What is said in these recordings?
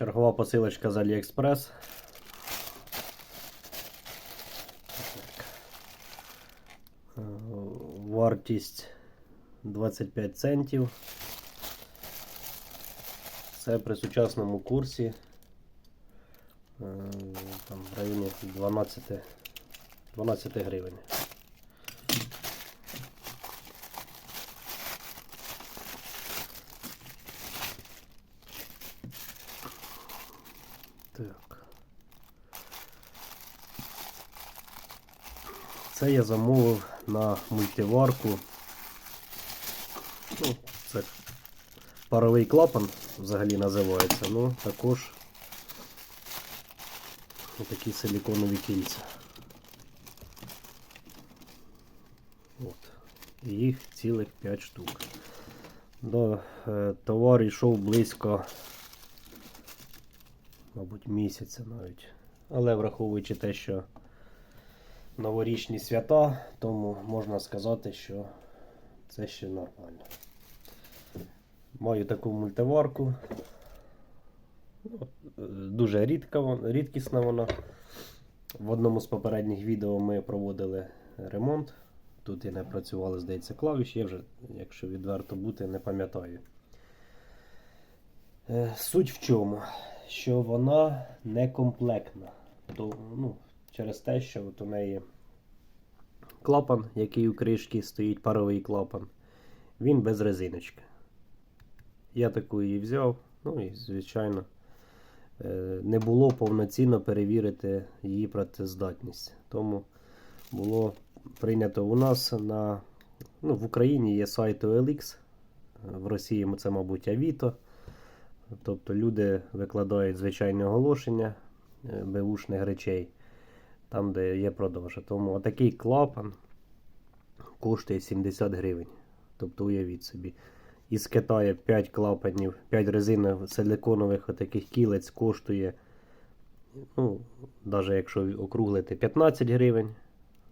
Чергова посилочка з Aliexpress. Вартість 25 центів. Це при сучасному курсі. е, Там в районі 12, 12 гривень. Так. Це я замовив на мультиварку. Ну, це паровий клапан взагалі називається, ну також такі силіконові кільця. От. Їх цілих 5 штук. До е, товар йшов близько, мабуть, місяця навіть. Але враховуючи те, що новорічні свята, тому можна сказати, що це ще нормально. Маю таку мультиварку. Е, Дуже рідка, рідкісна вона. В одному з попередніх відео ми проводили ремонт. Тут і не працювали, здається, клавіші. Я вже, якщо відверто бути, не пам'ятаю. Е, Суть в чому? Що вона некомплектна. То, ну, через те, що от у неї клапан, який у кришки стоїть, паровий клапан, він без резиночки. Я таку її взяв, ну і, звичайно, е, не було повноцінно перевірити її працездатність. Тому було прийнято у нас на ну, в Україні є сайт OLX, в Росії це, мабуть, Авіто. Тобто люди викладають звичайне оголошення е, беушних речей, там, де є продажа. Тому отакий клапан коштує 70 гривень. Тобто уявіть собі. Із Китаю 5 клапанів, 5 резинових силиконових отаких кілець коштує, ну, навіть якщо округлити 15 гривень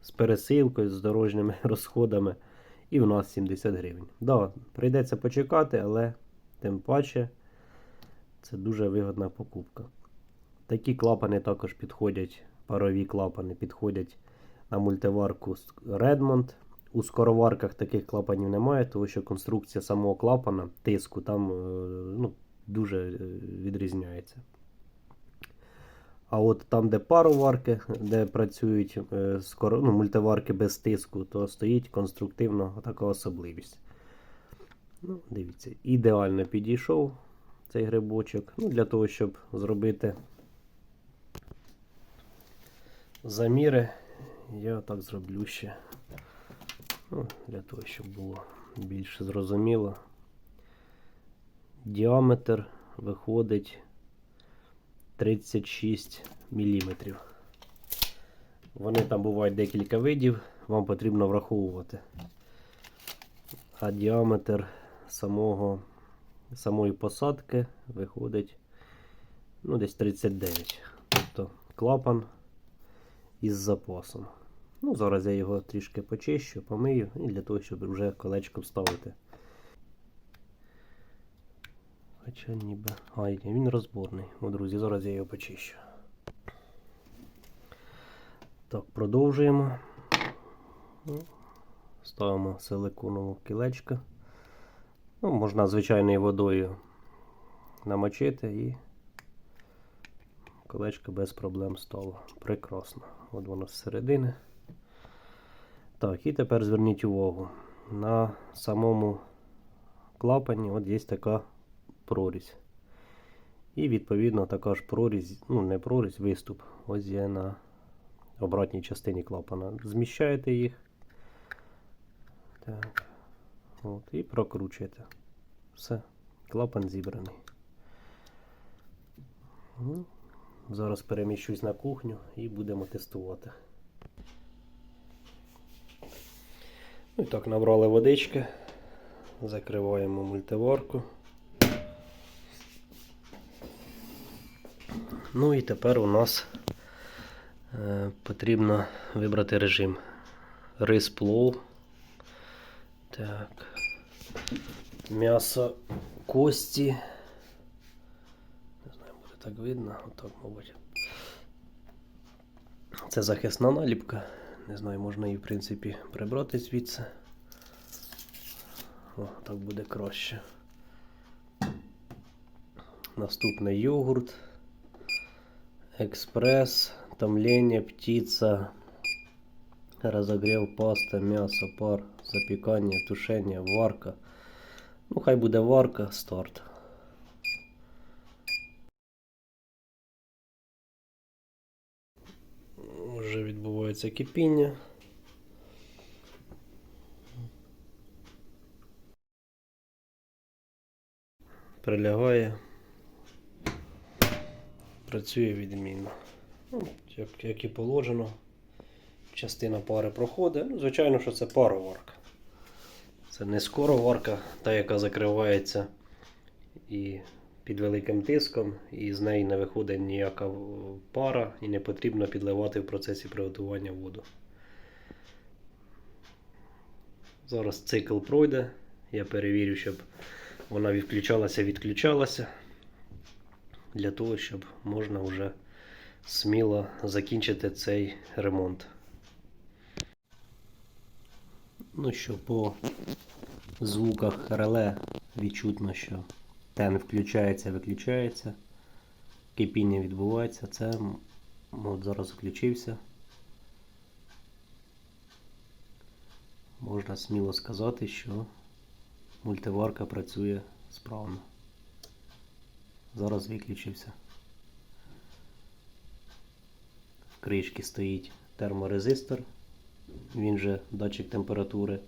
з пересилкою, з дорожніми розходами. І в нас 70 гривень. Да, прийдеться почекати, але тим паче це дуже вигодна покупка. Такі клапани також підходять, парові клапани підходять на мультиварку Redmond. У скороварках таких клапанів немає, тому що конструкція самого клапана, тиску там е, ну, дуже е, відрізняється. А от там, де пароварки, де працюють е, ну, мультиварки без тиску, то стоїть конструктивно така особливість. Ну, Дивіться, ідеально підійшов цей грибочок. Ну, Для того, щоб зробити заміри, я так зроблю ще. Ну, для того, щоб було більш зрозуміло. Діаметр виходить 36 мм. Вони там бувають декілька видів, вам потрібно враховувати. А діаметр самого, самої посадки виходить ну, десь 39. Тобто клапан із запасом. Ну, Зараз я його трішки почищу, помию і для того, щоб вже колечко вставити. Хоча ніби. А, він розборний. О, друзі, зараз я його почищу. Так, продовжуємо. Ну, Ставимо силиконову кілечко. Ну, можна звичайною водою намочити і колечко без проблем стало. Прекрасно. От воно з середини. Так, і тепер зверніть увагу. На самому клапані от є така прорізь. І відповідно така ж прорізь, ну не прорізь, виступ. Ось є на обратній частині клапана. Зміщаєте їх. Так. От, і прокручуєте. Все, клапан зібраний. Ну, Зараз переміщусь на кухню і будемо тестувати. Ну, і так, набрали водички, закриваємо мультиварку. Ну і тепер у нас е, потрібно вибрати режим рис плов. Так. М'ясо кості. Не знаю, буде так видно, отак, мабуть. Це захисна наліпка. Не знаю, можна її, в принципі, прибрати звідси. О, так буде краще. Наступний йогурт. Экспресс, томление, птица, разогрев, паста, м'ясо, пар, запікання, тушення, варка. Ну, хай буде варка, старт. Вже відбувається кипіння. Прилягає. Працює відмінно. Ну, як, як і положено. Частина пари проходить. Ну, звичайно, що це пароварка. Це не скороварка, та, яка закривається і під великим тиском, і з неї не виходить ніяка пара, і не потрібно підливати в процесі приготування воду. Зараз цикл пройде. Я перевірю, щоб вона відключалася, відключалася. Для того, щоб можна вже сміло закінчити цей ремонт. Ну що, по звуках реле відчутно, що тен включається, виключається. Кипіння відбувається. Це от зараз включився. Можна сміло сказати, що мультиварка працює справно. Зараз виключився. В кришці стоїть терморезистор, він же датчик температури,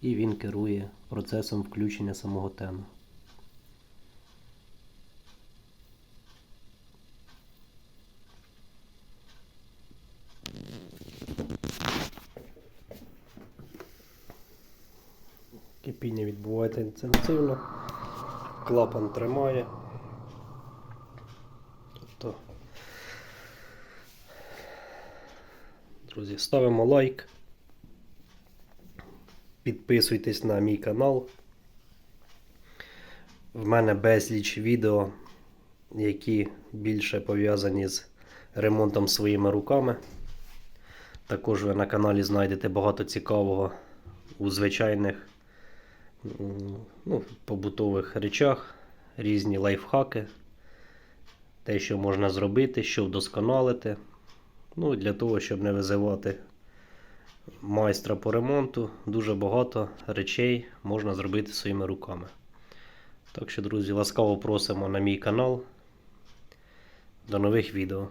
і він керує процесом включення самого тену. Кипіння відбувається інтенсивно, клапан тримає. Друзі, ставимо лайк. Підписуйтесь на мій канал. В мене безліч відео, які більше пов'язані з ремонтом своїми руками. Також ви на каналі знайдете багато цікавого у звичайних ну, побутових речах, різні лайфхаки, те, що можна зробити, що вдосконалити. Ну, для того, щоб не визивати майстра по ремонту, дуже багато речей можна зробити своїми руками. Так що, друзі, ласкаво просимо на мій канал. До нових відео.